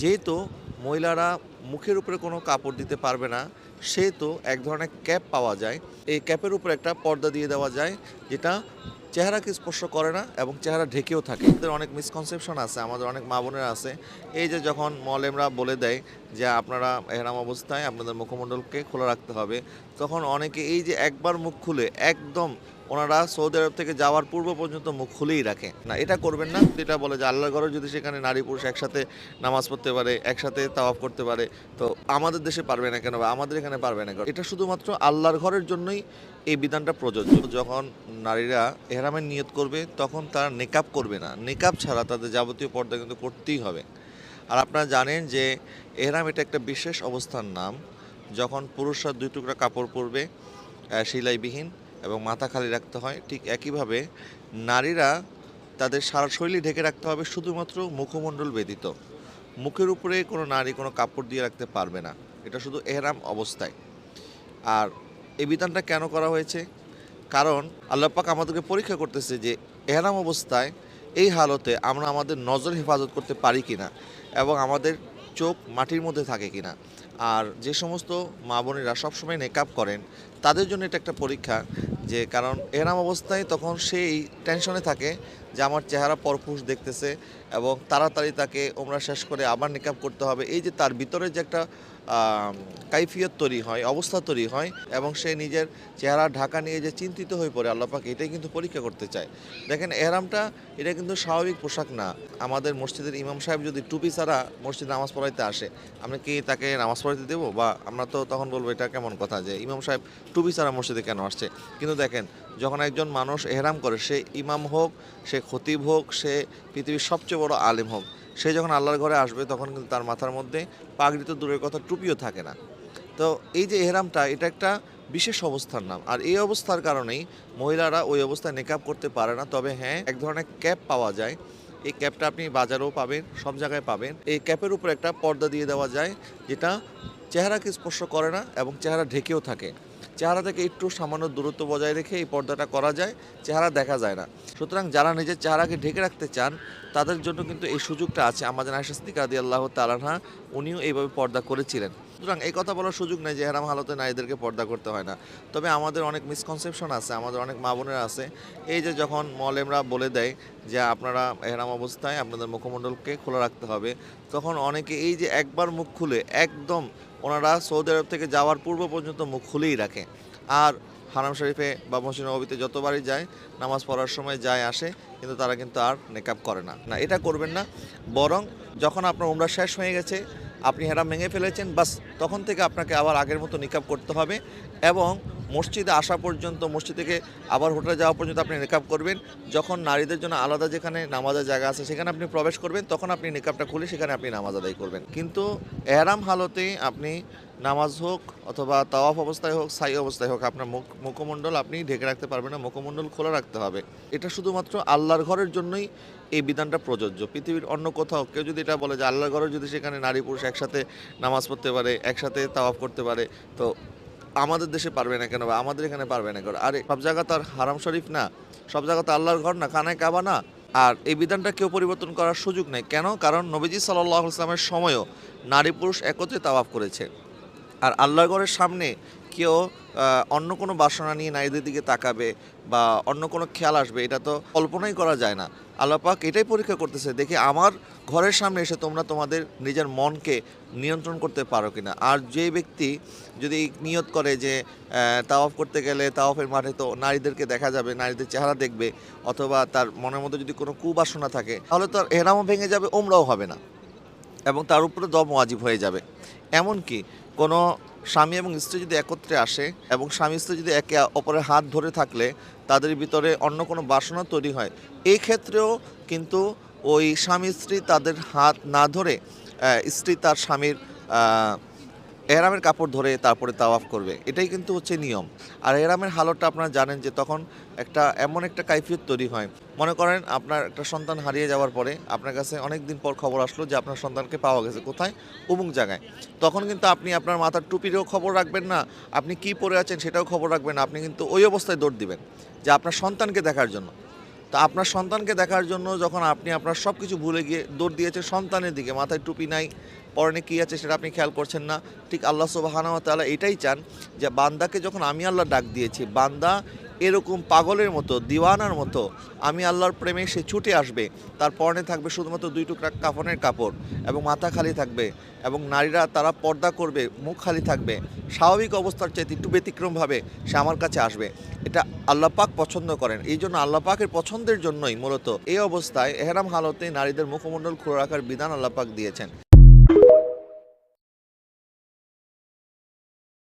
যেহেতু মহিলারা মুখের উপরে কোনো কাপড় দিতে পারবে না, সেহেতু এক ধরনের ক্যাপ পাওয়া যায়। এই ক্যাপের উপরে একটা পর্দা দিয়ে দেওয়া যায়, যেটা চেহারাকে স্পর্শ করে না এবং চেহারা ঢেকেও থাকে। আমাদের অনেক মিসকনসেপশন আছে, আমাদের অনেক মা বোনেরা আছে। এই যে যখন মলেমরা বলে দেয় যে আপনারা এহরাম অবস্থায় আপনাদের মুখমণ্ডলকে খোলা রাখতে হবে, তখন অনেকে এই যে একবার মুখ খুলে একদম ওনারা সৌদি আরব থেকে যাওয়ার পূর্ব পর্যন্ত মুখ খুলেই রাখে না, এটা করবেন না। যেটা বলে যে আল্লাহর ঘরে যদি সেখানে নারী পুরুষ একসাথে নামাজ পড়তে পারে, একসাথে তাওয়াফ করতে পারে, তো আমাদের দেশে পারবে না কেন বা আমাদের এখানে পারবে না কেন? এটা শুধুমাত্র আল্লাহর ঘরের জন্যই এই বিধানটা প্রযোজ্য। যখন নারীরা এহরামের নিয়ত করবে, তখন তারা নেকাব করবে না। নেকাব ছাড়া তাদের যাবতীয় পর্দা কিন্তু করতেই হবে। আর আপনারা জানেন যে এহরাম এটা একটা বিশেষ অবস্থার নাম। যখন পুরুষরা দুই টুকরা কাপড় পরবে সেলাইবিহীন এবং মাথা খালি রাখতে হয়, ঠিক একইভাবে নারীরা তাদের সারা শৈলী ঢেকে রাখতে হবে শুধুমাত্র মুখমণ্ডল ব্যতীত। মুখের উপরে কোনো নারী কোনো কাপড় দিয়ে রাখতে পারবে না, এটা শুধু এহরাম অবস্থায়। আর এই বিধানটা কেন করা হয়েছে? কারণ আল্লাহ পাক আমাদেরকে পরীক্ষা করতেছে যে এহরাম অবস্থায় এই হালতে আমরা আমাদের নজর হেফাজত করতে পারি কিনা এবং আমাদের চোখ মাটির মধ্যে থাকে কিনা। আর যে সমস্ত মা বোনেরা সবসময় মেকআপ করেন, তাদের জন্য এটা একটা পরীক্ষা যে, কারণ এরাম অবস্থায় তখন সেই টেনশনে থাকে যে, আমার চেহারা পরপুষ দেখতেছে এবং তাড়াতাড়ি তাকে ওমরা শেষ করে আবার মেকআপ করতে হবে। এই যে তার ভিতরে যে একটা কাইফিয়ত তৈরি হয়, অবস্থা তৈরি হয় এবং সে নিজের চেহারা ঢাকা নিয়ে যে চিন্তিত হয়ে পড়ে আল্লাপাকে এটাই কিন্তু পরীক্ষা করতে চায়। দেখেন, এহরামটা, এটা কিন্তু স্বাভাবিক পোশাক না। আমাদের মসজিদের ইমাম সাহেব যদি টুপি ছাড়া মসজিদে নামাজ পড়াইতে আসে, আমরা কি তাকে নামাজ পড়াইতে দেবো? বা আমরা তো তখন বলব, এটা কেমন কথা যে ইমাম সাহেব টুপি ছাড়া মসজিদে কেন আসছে? কিন্তু দেখেন, যখন একজন মানুষ এহরাম করে, সে ইমাম হোক, সে খতিব হোক, সে পৃথিবীর সবচেয়ে বড় আলেম হোক সে যখন আল্লাহর ঘরে আসবে তখন কিন্তু তার মাথার মধ্যে পাগড়ি তো দূরের কথা, টুপিও থাকে না। তো এই যে এহরামটা, এটা একটা বিশেষ অবস্থার নাম। আর এই অবস্থার কারণেই মহিলারা ওই অবস্থায় নেকাব করতে পারে না। তবে হ্যাঁ এক ধরনের ক্যাপ পাওয়া যায়। এই ক্যাপটা আপনি বাজারেও পাবেন, সব জায়গায় পাবেন। এই ক্যাপের উপর একটা পর্দা দিয়ে দেওয়া যায়, যেটা চেহারাকে স্পর্শ করে না এবং চেহারা ঢেকেও থাকে। চেহারা থেকে একটু সামান্য দূরত্ব বজায় রেখে এই পর্দাটা করা যায়, চেহারা দেখা যায় না। সুতরাং যারা নিজের চেহারাকে ঢেকে রাখতে চান, তাদের জন্য কিন্তু এই সুযোগটা আছে। আমাদের আশাস্তিক আদি আল্লাহ তালানহা উনিও এইভাবে পর্দা করেছিলেন। সুতরাং এই কথা বলার সুযোগ নেই যে হেরাম হালতে নারীদেরকে পর্দা করতে হয় না। তবে আমাদের অনেক মিসকনসেপশন আছে, আমাদের অনেক মা বোনেরা আছে। এই যে যখন মলেমরা বলে দেয় যে আপনারা হেরাম অবস্থায় আপনাদের মুখমণ্ডলকে খোলা রাখতে হবে, তখন অনেকে এই যে একবার মুখ খুলে একদম ওনারা সৌদি আরব থেকে যাওয়ার পূর্ব পর্যন্ত মুখ খুলেই রাখে। আর হারাম শরীফে বা মসজিদ নবীতে যতবারই যায়, নামাজ পড়ার সময় যায় আসে, কিন্তু তারা কিন্তু আর নেকাব করে না। না, এটা করবেন না। বরং যখন আপনার উমরা শেষ হয়ে গেছে আপনি হেরাম ভেঙে ফেলেছেন, বাস তখন থেকে আপনাকে আবার আগের মতো নিকাপ করতে হবে এবং মসজিদে আসা পর্যন্ত, মসজিদ থেকে আবার হোটেলে যাওয়া পর্যন্ত আপনি নিকাব করবেন। যখন নারীদের জন্য আলাদা যেখানে নামাজের জায়গা আছে, সেখানে আপনি প্রবেশ করবেন, তখন আপনি নিকাবটা খুলে সেখানে আপনি নামাজ আদায় করবেন। কিন্তু এহরাম হালতে আপনি নামাজ হোক অথবা তাওয়াফ অবস্থায় হোক, সাই অবস্থায় হোক, আপনার মুখ, মুখমণ্ডল আপনি ঢেকে রাখতে পারবেন না, মুখমণ্ডল খোলা রাখতে হবে। এটা শুধুমাত্র আল্লাহর ঘরের জন্যই এই বিধানটা প্রযোজ্য। পৃথিবীর অন্য কোথাও কেউ যদি এটা বলে যে আল্লাহর ঘরে যদি সেখানে নারী পুরুষ একসাথে নামাজ পড়তে পারে, একসাথে তাওয়াফ করতে পারে, তো আমাদের দেশে পারবে না কেন বা আমাদের এখানে পারবে না কেন? আরে, সব জায়গা তো আর হারাম শরীফ না। সব জায়গা তো আল্লাহর ঘর না, খানায় কাবা না। আর এই বিধানটা কেউ পরিবর্তন করার সুযোগ নেই। কেন? কারণ নবীজি সাল্লাহ ইসলামের সময়ও নারী পুরুষ একত্রে তাওয়াফ করেছে। আর আল্লাহর ঘরের সামনে কেউ অন্য কোনো বাসনা নিয়ে নারীদের দিকে তাকাবে বা অন্য কোনো খেয়াল আসবে, এটা তো কল্পনাই করা যায় না। আল্লাহ পাক এটাই পরীক্ষা করতেছে। দেখি আমার ঘরের সামনে এসে তোমরা তোমাদের নিজের মনকে নিয়ন্ত্রণ করতে পারো কিনা। আর যে ব্যক্তি যদি নিয়ত করে যে তাওয়াফ করতে গেলে তাওয়াফের মাঠে তো নারীদেরকে দেখা যাবে, নারীদের চেহারা দেখবে, অথবা তার মনের মধ্যে যদি কোনো কুবাসনা থাকে, তাহলে তো আর এহরামও ভেঙে যাবে ওমরাও হবে না। এবং তার উপরে দম ওয়াজিব হয়ে যাবে। এমনকি কোনো স্বামী এবং স্ত্রী যদি একত্রে আসে এবং স্বামী স্ত্রী যদি একে অপরের হাত ধরে থাকলে তাদের ভিতরে অন্য কোনো বাসনা তৈরি হয় এই ক্ষেত্রেও কিন্তু ওই স্বামী স্ত্রী তাদের হাত না ধরে স্ত্রী তার স্বামীর আহ, এহরামের কাপড় ধরে তারপরে তাওয়াফ করবে। এটাই কিন্তু হচ্ছে নিয়ম। আর এহরামের হালতটা আপনারা জানেন যে তখন একটা এমন একটা কাইফিয়ত তৈরি হয়। মনে করেন আপনার একটা সন্তান হারিয়ে যাওয়ার পরে আপনার কাছে অনেক দিন পর খবর আসলো যে আপনার সন্তানকে পাওয়া গেছে কোথায়? উমুক জায়গায়। তখন কিন্তু আপনি আপনার মাথার টুপিরও খবর রাখবেন না আপনি কি পরে আছেন সেটাও খবর রাখবেন আপনি কিন্তু ওই অবস্থায় দৌড় দিবেন যে আপনার সন্তানকে দেখার জন্য। তো আপনার সন্তানকে দেখার জন্য যখন আপনি আপনার সব কিছু ভুলে গিয়ে দৌড় দিয়েছে সন্তানের দিকে মাথায় টুপি নাই, পরনে কী আছে সেটা আপনি খেয়াল করছেন না। ঠিক আল্লাহ সুবাহানা তালা এটাই চান যে বান্দাকে যখন আমি আল্লাহ ডাক দিয়েছি, বান্দা এরকম পাগলের মতো, দিওয়ানার মতো, আমি আল্লাহর প্রেমে সে ছুটে আসবে। তার পরনে থাকবে শুধুমাত্র দুই টুকরা কাফনের কাপড় এবং মাথা খালি থাকবে এবং নারীরা তারা পর্দা করবে, মুখ খালি থাকবে। স্বাভাবিক অবস্থার চাইতে একটু ব্যতিক্রমভাবে সে আমার কাছে আসবে। এটা আল্লাহ পাক পছন্দ করেন। এই জন্য আল্লাহ পাকের পছন্দের জন্যই মূলত এই অবস্থায় এহরাম হালতে নারীদের মুখমণ্ডল খুলে রাখার বিধান আল্লাহ পাক দিয়েছেন।